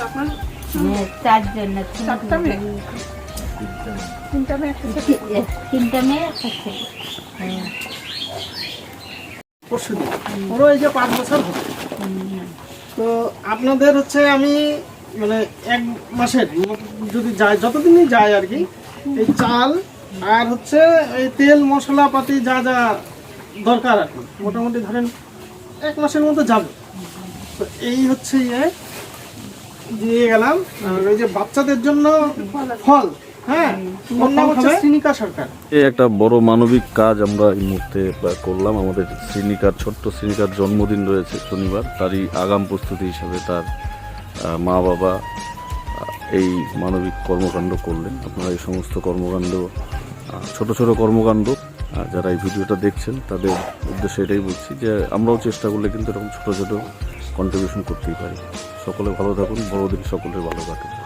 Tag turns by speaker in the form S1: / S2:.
S1: আপনার
S2: হ্যাঁ, চারজন না তিন-
S1: মেয়ে? তিনটা মেয়ে
S2: তিনটা মেয়ে একটা ছেলে হ্যাঁ।
S3: পরশু দিন। ওরও এই যে পাঁচ বছর হবে। তো আপনাদের হচ্ছে আমি মানে এক মাসের যদি যায় যতদিনই যায় আর কি এই চাল আর হচ্ছে এই তেল মশলাপাতি যা যা দরকার আর কি মোটামুটি ধরেন এক মাসের মতো যাবে। তো এই হচ্ছে ইয়ে। দিয়ে গেলাম। ওই যে বাচ্চাদের জন্য ফল। হ্যাঁ শ্রীনিকা সরকার।
S4: এই একটা বড় মানবিক কাজ আমরা এই মুহূর্তে করলাম। আমাদের শ্রীনিকার ছোট্ট শ্রীনিকার জন্মদিন রয়েছে শনিবার। তারই আগাম প্রস্তুতি হিসাবে তার মা বাবা এই মানবিক কর্মকাণ্ড করলেন। আপনারা এই সমস্ত কর্মকাণ্ড ছোট ছোট কর্মকাণ্ড যারা এই ভিডিওটা দেখছেন তাদের উদ্দেশ্যে এটাই বলছি যে আমরাও চেষ্টা করলে কিন্তু এরকম ছোট ছোট কন্ট্রিবিউশন করতেই পারি। সকলে ভালো থাকুন বড়দিন সকলের ভালো কাটুক।